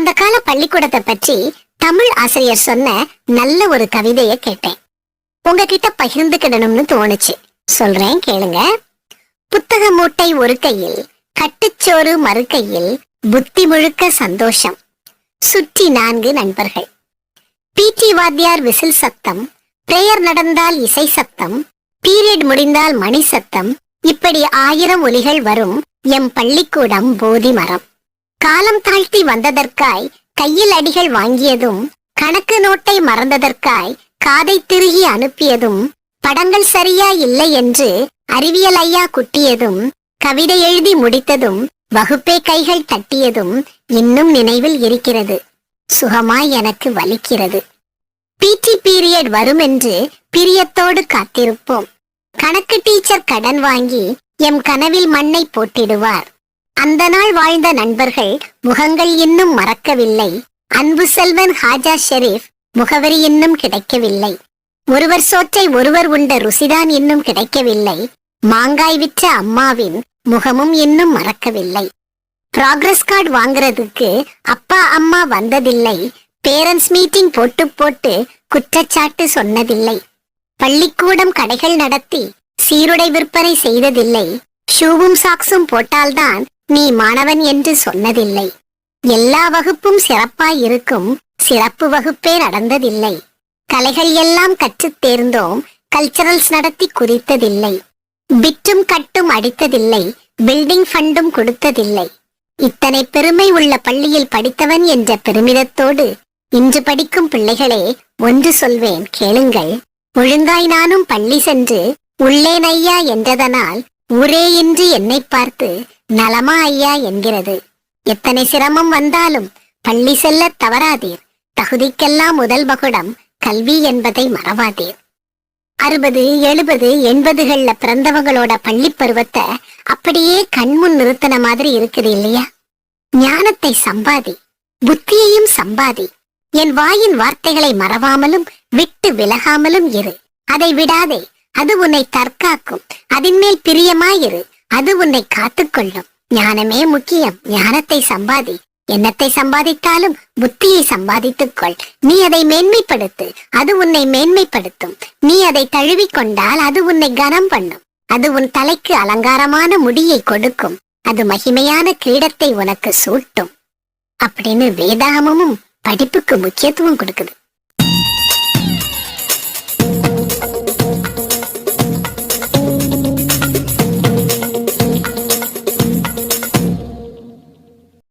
அந்த கால பள்ளிக்கூடத்தை பற்றி தமிழ் ஆசிரியர் சொன்ன நல்ல ஒரு கவிதைய கேட்டேன். உங்ககிட்ட பகிர்ந்துக்கிடணும்னு தோணுச்சு. சொல்றேன் கேளுங்க. புத்தக மூட்டை ஒரு கையில் கட்டுச்சோறு மறுக்கையில் புத்தி முழுக்க சந்தோஷம். சுற்றி நான்கு நண்பர்கள். பிடி வாத்தியார் விசில் சத்தம் பிரேயர் நடந்தால் இசை சத்தம் பீரியட் முடிந்தால் மணி சத்தம் இப்படி ஆயிரம் ஒலிகள் வரும் எம் பள்ளிக்கூடம் போதி மரம். காலம் தாழ்த்தி வந்ததற்காய் கையில் அடிகள் வாங்கியதும் கணக்கு நோட்டை மறந்ததற்காய் காதை திருகி அனுப்பியதும் படங்கள் சரியா இல்லை என்று அறிவியல் ஐயா குட்டியதும் கவிதை எழுதி முடித்ததும் வகுப்பே கைகள் தட்டியதும் இன்னும் நினைவில் இருக்கிறது. சுகமாய் எனக்கு வலிக்கிறது. பிடி பீரியட் வரும் என்று பிரியத்தோடு காத்திருப்போம். கணக்கு டீச்சர் கடன் வாங்கி எம் கனவில் மண்ணை போட்டிடுவார். அந்த நாள் வாழ்ந்த நண்பர்கள் முகங்கள் இன்னும் மறக்கவில்லை. அன்பு செல்வன் ஹாஜா ஷெரீப் முகவரி இன்னும் கிடைக்கவில்லை. ஒருவர் சோற்றை ஒருவர் உண்ட ருசிதான் இன்னும் கிடைக்கவில்லை. மாங்காய் விற்ற அம்மாவின் முகமும் இன்னும் மறக்கவில்லை. ப்ராக்ரஸ் கார்டு வாங்குறதுக்கு அப்பா அம்மா வந்ததில்லை. பேரண்ட்ஸ் மீட்டிங் போட்டு போட்டு குற்றச்சாட்டு சொன்னதில்லை. பள்ளிக்கூடம் கடைகள் நடத்தி சீருடை விற்பனை செய்ததில்லை. ஷூவும் சாக்ஸும் போட்டால்தான் நீ மாணவன் என்று சொன்னதில்லை. எல்லா வகுப்பும் சிறப்பாய் இருக்கும் சிறப்பு வகுப்பே நடந்ததில்லை. கலைகள் எல்லாம் கற்றுத் தேர்ந்தோம் கல்ச்சரல்ஸ் நடத்தி குறித்ததில்லை. பிட்டும் கட்டும் அடித்ததில்லை பில்டிங் ஃபண்டும் கொடுத்ததில்லை. இத்தனை பெருமை உள்ள பள்ளியில் படித்தவன் என்ற பெருமிதத்தோடு இன்று படிக்கும் பிள்ளைகளே ஒன்று சொல்வேன் கேளுங்கள். ஒழுங்காய் நானும் பள்ளி சென்று உள்ளேன் ஐயா என்றதனால் ஊரே என்று என்னை பார்த்து நலமா ஐயா என்கிறது. எத்தனை சிரமம் வந்தாலும் பள்ளி செல்ல தவறாதீர். தகுதிக்கெல்லாம் முதல் பகுடம் கல்வி என்பதை மறவாதீர். அறுபது எழுபது எண்பதுகள்ல பிறந்தவங்களோட பள்ளி பருவத்தை அப்படியே கண்முன் நிறுத்தின மாதிரி இருக்குது இல்லையா? ஞானத்தை சம்பாதி புத்தியையும் சம்பாதி. என் வாயின் வார்த்தைகளை மறவாமலும் விட்டு விலகாமலும் இரு. அதை விடாதே அது உன்னை தற்காக்கும். அதன்மேல் பிரியமாயிரு. அது உன்னை காத்துக்கொள்ளும். ஞானமே முக்கியம். ஞானத்தை சம்பாதி. எண்ணத்தை சம்பாதித்தாலும் புத்தியை சம்பாதித்துக் கொள் நீ அதை மேன்மைப்படுத்து. அது உன்னை மேன்மைப்படுத்தும். நீ அதை தழுவிக் கொண்டால் அது உன்னை கனம் பண்ணும். அது உன் தலைக்கு அலங்காரமான முடியை கொடுக்கும். அது மகிமையான கிரீடத்தை உனக்கு சூட்டும். அப்படின்னு வேதாகமும் படிப்புக்கு முக்கியத்துவம் கொடுக்குது.